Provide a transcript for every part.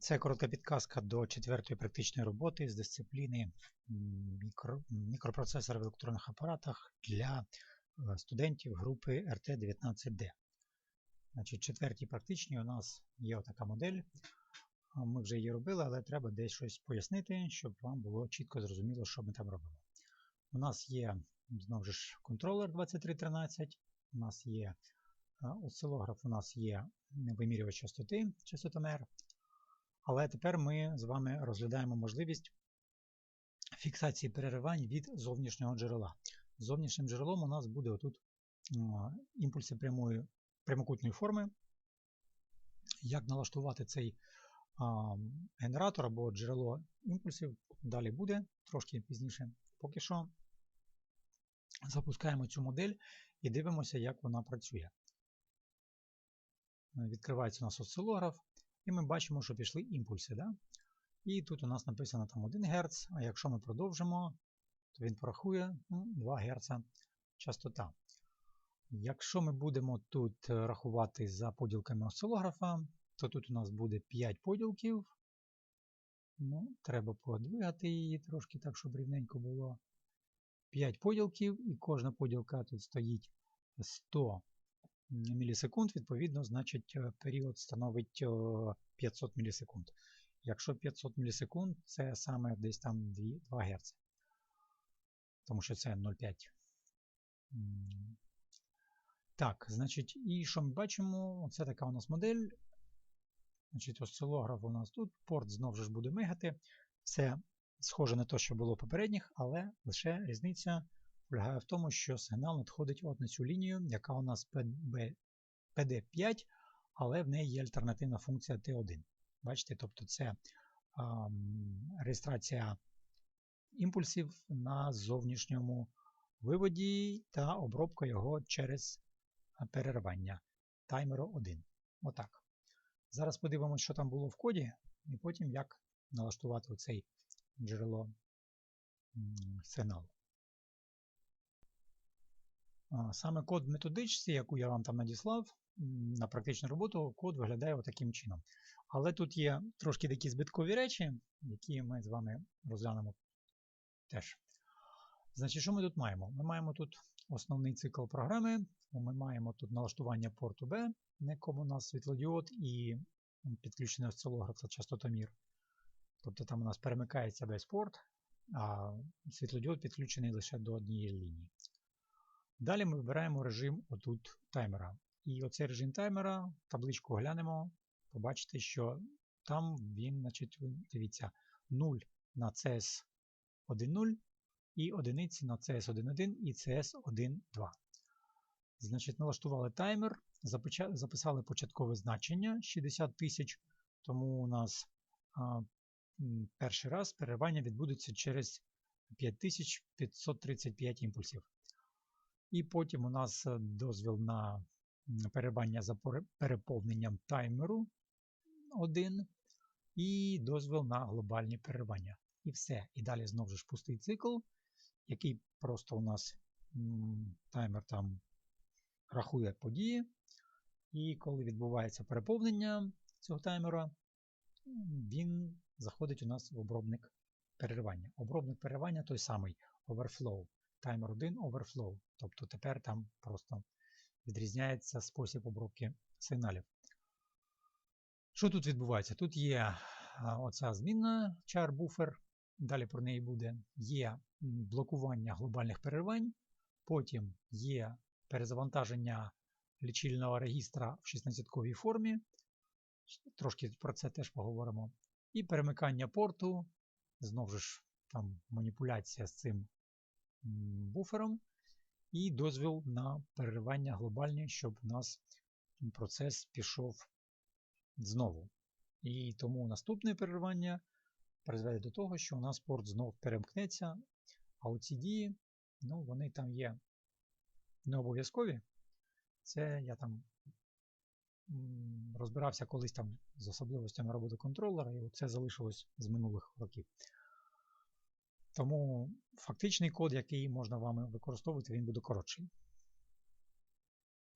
Це коротка підказка до четвертої практичної роботи з дисципліни мікро, мікропроцесори в електронних апаратах для е, студентів групи RT19D. Значить, четвертій практичній у нас є така модель. Ми вже її робили, але треба десь щось пояснити, щоб вам було чітко зрозуміло, що ми там робимо. У нас є знову ж контролер 2313, у нас є е, осцилограф, у нас є вимірювач частоти, частотомер. Але тепер ми з вами розглядаємо можливість фіксації переривань від зовнішнього джерела. Зовнішнім джерелом у нас буде отут імпульси прямої, прямокутної форми. Як налаштувати цей генератор або джерело імпульсів, далі буде трошки пізніше. Поки що запускаємо цю модель і дивимося, як вона працює. Відкривається у нас осцилограф. І ми бачимо, що пішли імпульси. Да? І тут у нас написано там 1 Гц, а якщо ми продовжимо, то він порахує ну, 2 Гц частота. Якщо ми будемо тут е, рахувати за поділками осцилографа, то тут у нас буде 5 поділків. Ну, Треба подвигати її трошки так, щоб рівненько було. 5 поділків, і кожна поділка тут стоїть 100 мілісекунд, відповідно, значить е, період становить 500 мілісекунд. Якщо 500 мілісекунд, це саме десь там 2 Гц. Тому що це 0,5. Так, значить, і що ми бачимо? Це така у нас модель. Значить, Осцилограф у нас тут, порт знову ж буде мигати. Це схоже на те, що було попередніх, але лише різниця полягає в тому, що сигнал надходить от на цю лінію, яка у нас PD5, але в неї є альтернативна функція T1. Бачите, тобто це а, реєстрація імпульсів на зовнішньому виводі та обробка його через перервання таймеру 1. Отак. Зараз подивимося, що там було в коді, і потім як налаштувати оцей джерело сигналу. Саме код в методичці, яку я вам там надіслав на практичну роботу, код виглядає таким чином. Але тут є трошки такі збиткові речі, які ми з вами розглянемо теж. Значить, що ми тут маємо? Ми маємо тут основний цикл програми, ми маємо тут налаштування порту B, на якому у нас світлодіод і підключений осцилограф та частотомір. Тобто там у нас перемикається весь порт, а світлодіод підключений лише до однієї лінії. Далі ми вибираємо режим отут таймера. І оцей режим таймера, табличку глянемо, побачите, що там він, значить, дивіться, 0 на CS 1.0 і одиниці на CS1.1 і CS1.2. Значить, налаштували таймер, записали початкове значення 60 тисяч, тому у нас а, перший раз переривання відбудеться через 5535 імпульсів. І потім у нас е, дозвіл на перебання за переповненням таймеру 1 і дозвіл на глобальні переривання. І все. І далі знову ж пустий цикл, який просто у нас таймер там рахує події. І коли відбувається переповнення цього таймера, він заходить у нас в обробник переривання. Обробник переривання той самий overflow timer 1 overflow. Тобто тепер там просто відрізняється спосіб обробки сигналів. Що тут відбувається? Тут є оця змінна char buffer, далі про неї буде. Є блокування глобальних переривань, потім є перезавантаження лічильного регістра в 16-ковій формі. Трошки про це теж поговоримо. І перемикання порту, знову ж там маніпуляція з цим буфером і дозвіл на переривання глобальні, щоб у нас процес пішов знову. І тому наступне переривання призведе до того, що у нас порт знов перемкнеться, а оці дії, ну, вони там є не обов'язкові. Це я там розбирався колись там з особливостями роботи контролера, і це залишилось з минулих років. Тому фактичний код, який можна вами використовувати, він буде коротший.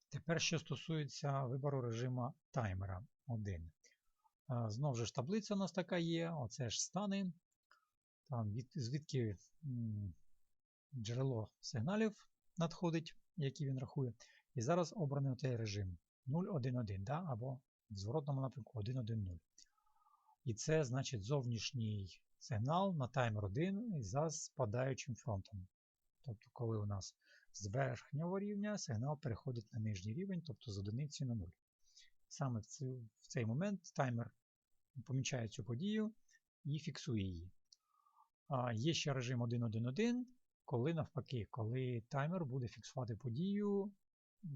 Тепер, що стосується вибору режиму таймера 1. Знову ж таблиця у нас така є, оце ж стани. Там від, звідки джерело сигналів надходить, які він рахує. І зараз обраний цей режим 0.1.1, да? або в зворотному напрямку 1.1.0. І це значить зовнішній сигнал на таймер 1 за спадаючим фронтом. Тобто, коли у нас з верхнього рівня сигнал переходить на нижній рівень, тобто з одиниці на 0. Саме в цей, момент таймер помічає цю подію і фіксує її. А, Є ще режим 1.1.1, коли навпаки, коли таймер буде фіксувати подію,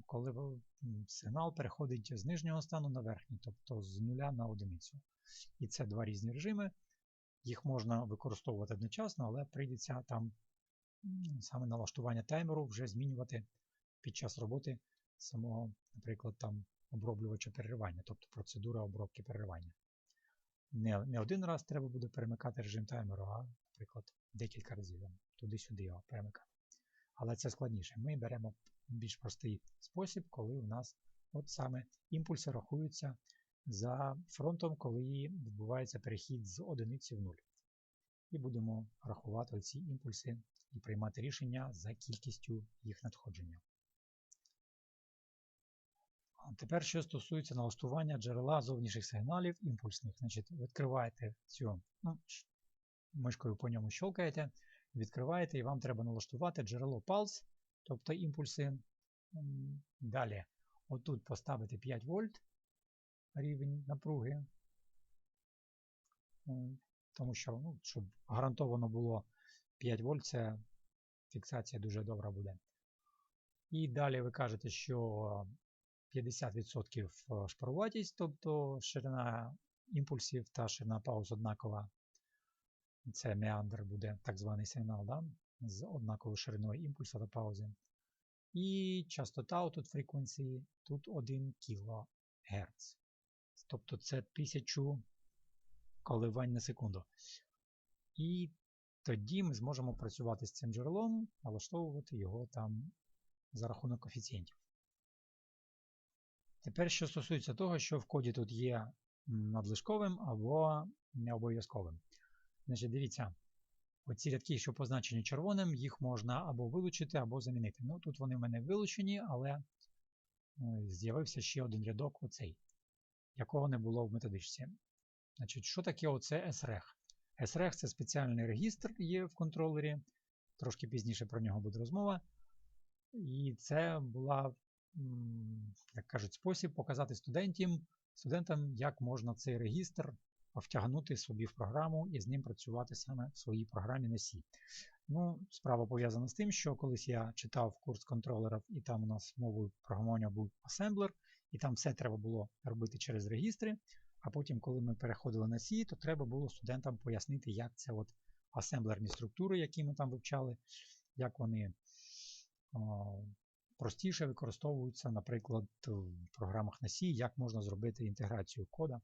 коли сигнал переходить з нижнього стану на верхній, тобто з нуля на одиницю. І це два різні режими. Їх можна використовувати одночасно, але прийдеться там саме налаштування таймеру вже змінювати під час роботи самого, наприклад, там оброблювача переривання, тобто процедура обробки переривання. Не не один раз треба буде перемикати режим таймеру, а, наприклад, декілька разів туди-сюди його перемикати. Але це складніше. Ми беремо більш простий спосіб, коли у нас от саме імпульси рахуються за фронтом, коли відбувається перехід з одиниці в нуль. І будемо рахувати ці імпульси і приймати рішення за кількістю їх надходження. Тепер, що стосується налаштування джерела зовнішніх сигналів імпульсних. Значить, Відкриваєте цю, ну, мишкою по ньому щелкаєте, відкриваєте, і вам треба налаштувати джерело pulse, тобто імпульси. Далі, отут поставити 5 вольт рівень напруги. Тому що, ну, щоб гарантовано було 5 вольт, це фіксація дуже добра буде. І далі ви кажете, що 50% шпаруватість, тобто ширина імпульсів та ширина пауз однакова. Це меандр буде так званий сигнал, да? з однаковою шириною імпульсу та паузи. І частота тут фреквенції тут 1 кГц. Тобто це 1000 коливань на секунду. І тоді ми зможемо працювати з цим джерелом, налаштовувати його там за рахунок коефіцієнтів. Тепер, що стосується того, що в коді тут є надлишковим або необов'язковим. Значить, дивіться, оці рядки, що позначені червоним, їх можна або вилучити, або замінити. Ну, Тут вони в мене вилучені, але е, з'явився ще один рядок, оцей, якого не було в методичці. Значить, Що таке оце SREG? SREG це спеціальний регістр є в контролері, трошки пізніше про нього буде розмова. І це була як кажуть, спосіб показати студентам, студентам, як можна цей регістр втягнути собі в програму і з ним працювати саме в своїй програмі на C. Ну, Справа пов'язана з тим, що колись я читав курс контролерів, і там у нас мовою програмування був асемблер, і там все треба було робити через регістри. А потім, коли ми переходили на C, то треба було студентам пояснити, як це от асемблерні структури, які ми там вивчали, як вони простіше використовуються, наприклад, в програмах на C, як можна зробити інтеграцію кода.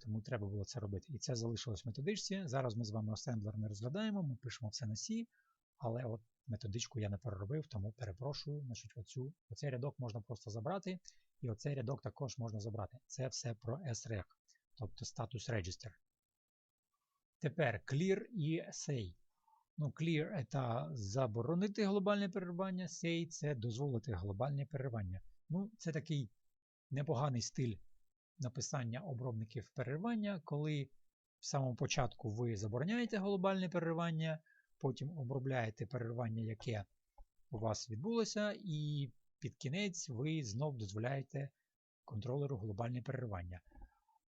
Тому треба було це робити. І це залишилось в методичці. Зараз ми з вами асемблер не розглядаємо, ми пишемо все на C, але от методичку я не переробив, тому перепрошую. Значить, оцю, Оцей рядок можна просто забрати, і оцей рядок також можна забрати. Це все про SREG, тобто статус Register. Тепер clear і say. Ну, Clear це заборонити глобальне переривання, Say це дозволити глобальне переривання. Ну, Це такий непоганий стиль написання обробників переривання, коли в самому початку ви забороняєте глобальне переривання, потім обробляєте переривання, яке у вас відбулося, і під кінець ви знов дозволяєте контролеру глобальне переривання.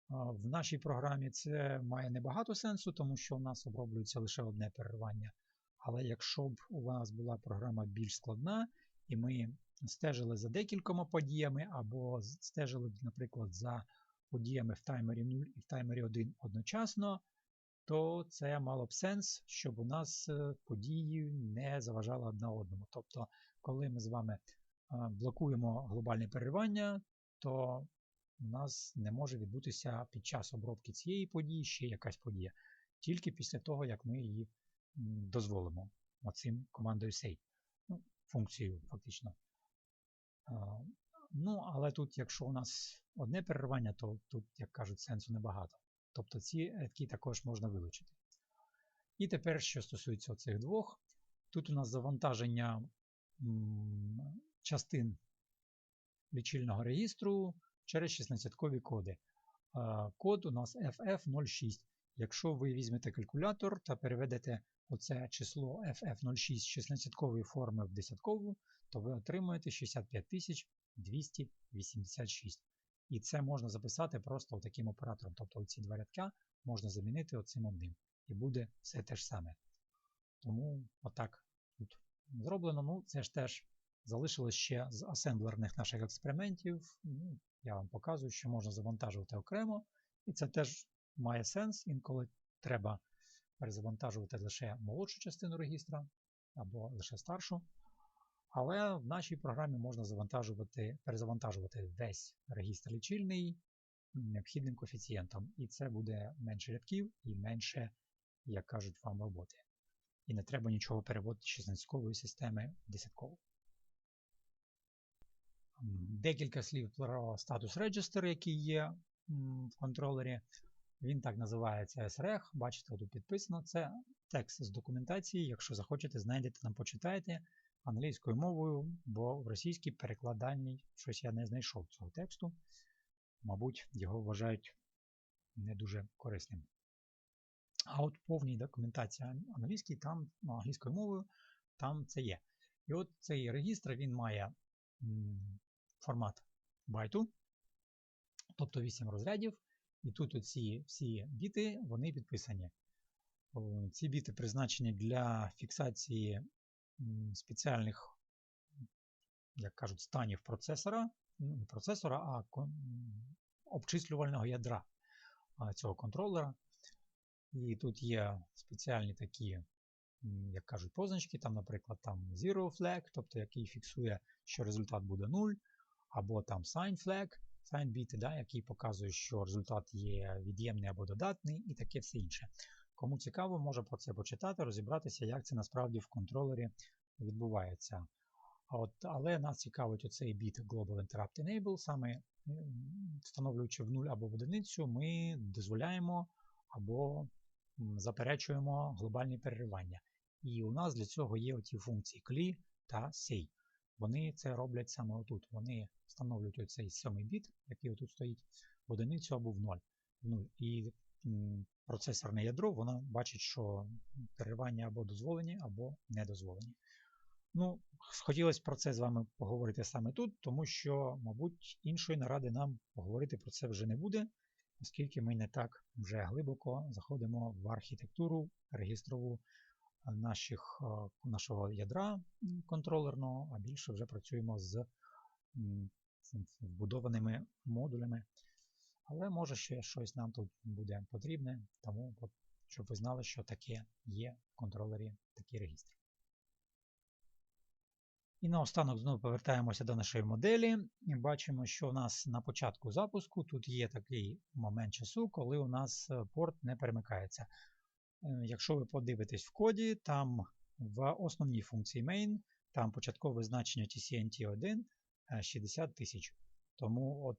В нашій програмі це має небагато сенсу, тому що у нас оброблюється лише одне переривання. Але якщо б у вас була програма більш складна, і ми стежили за декількома подіями, або стежили б, наприклад, за подіями в таймері 0 і в таймері 1 одночасно, то це мало б сенс, щоб у нас е, події не заважали одна одному. Тобто, коли ми з вами блокуємо глобальне переривання, то у нас не може відбутися під час обробки цієї події ще якась подія. Тільки після того, як ми її дозволимо оцим командою save. Ну, Функцію фактично. Ну, але тут, якщо у нас одне переривання, то тут, як кажуть, сенсу небагато. Тобто ці рядки також можна вилучити. І тепер, що стосується цих двох, тут у нас завантаження частин лічильного регістру через 16-кові коди. Код у нас FF06. Якщо ви візьмете калькулятор та переведете оце число FF06 з 16-кової форми в десяткову, то ви отримуєте 65286. І це можна записати просто таким оператором. Тобто ці два рядка можна замінити оцим одним. І буде все те ж саме. Тому отак тут зроблено. Ну, це ж теж залишилось ще з асемблерних наших експериментів. Ну, Я вам показую, що можна завантажувати окремо. І це теж має сенс. Інколи треба перезавантажувати лише молодшу частину регістра або лише старшу. Але в нашій програмі можна завантажувати, перезавантажувати весь регістр лічильний необхідним коефіцієнтом. І це буде менше рядків і менше, як кажуть вам, роботи. І не треба нічого переводити з 16-кової системи в десяткову. Декілька слів про статус Register, який є в контролері. Він так називається SREG. Бачите, тут підписано. Це текст з документації. Якщо захочете, знайдете там, почитайте англійською мовою, бо в російській перекладанні щось я не знайшов цього тексту. Мабуть, його вважають не дуже корисним. А от повній документація англійській, там ну, англійською мовою, там це є. І от цей регістр він має формат байту, тобто 8 розрядів. І тут оці всі біти вони підписані. Ці біти призначені для фіксації спеціальних, як кажуть, станів процесора, ну, не процесора, а обчислювального ядра цього контролера. І тут є спеціальні такі, як кажуть, позначки, там, наприклад, там Zero Flag, тобто який фіксує, що результат буде 0, або там Sign Flag, sign біти, да, який показує, що результат є від'ємний або додатний, і таке все інше. Кому цікаво, може про це почитати, розібратися, як це насправді в контролері відбувається. От, Але нас цікавить оцей біт Global Interrupt Enable, саме встановлюючи в 0 або в одиницю, ми дозволяємо або заперечуємо глобальні переривання. І у нас для цього є оті функції CLI та SAY. Вони це роблять саме отут. Вони встановлюють оцей сьомий біт, який отут стоїть, в одиницю або в 0. І процесорне ядро воно бачить, що переривання або дозволені, або не дозволені. Ну, хотілося про це з вами поговорити саме тут, тому що, мабуть, іншої наради нам поговорити про це вже не буде, оскільки ми не так вже глибоко заходимо в архітектуру регістрову наших, нашого ядра контролерного, а більше вже працюємо з вбудованими модулями. Але може ще щось нам тут буде потрібне, тому щоб ви знали, що таке є в контролері такий регістр. І наостанок знову повертаємося до нашої моделі бачимо, що у нас на початку запуску тут є такий момент часу, коли у нас е, порт не перемикається. Е, якщо ви подивитесь в коді, там в основній функції main, там початкове значення TCNT1 60 е, тисяч. Тому от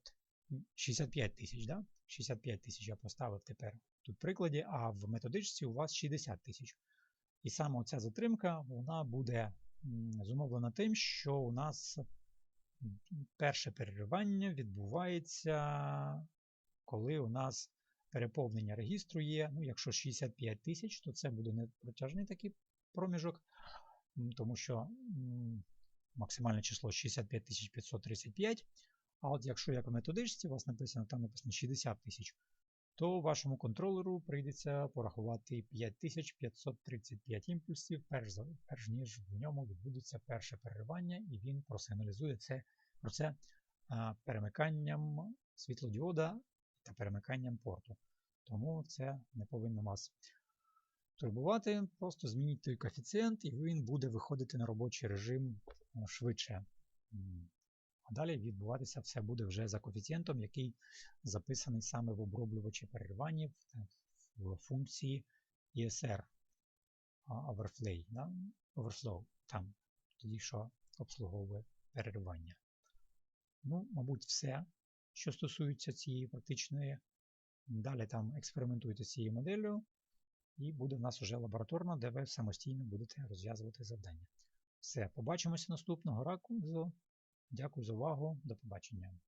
65 тисяч, да? 65 тисяч я поставив тепер тут в прикладі, а в методичці у вас 60 тисяч. І саме оця затримка вона буде зумовлена тим, що у нас перше переривання відбувається, коли у нас переповнення регістру є. Ну, Якщо 65 тисяч, то це буде не протяжний такий проміжок, тому що максимальне число 65 535. А от якщо як в методичці у вас написано, там написано 60 тисяч, то вашому контролеру прийдеться порахувати 5535 імпульсів, перш перш ніж в ньому відбудеться перше переривання, і він просигналізує це, про це а, перемиканням світлодіода та перемиканням порту. Тому це не повинно вас турбувати. Просто змініть той коефіцієнт, і він буде виходити на робочий режим швидше. А далі відбуватися все буде вже за коефіцієнтом, який записаний саме в оброблювачі переривання в функції ESR overflow, да? overflow, там, тоді що обслуговує переривання. Ну, мабуть, все, що стосується цієї практичної. Далі там експериментуйте з цією моделлю, і буде в нас вже лабораторно, де ви самостійно будете розв'язувати завдання. Все, побачимося наступного раку. Дякую за увагу. До побачення.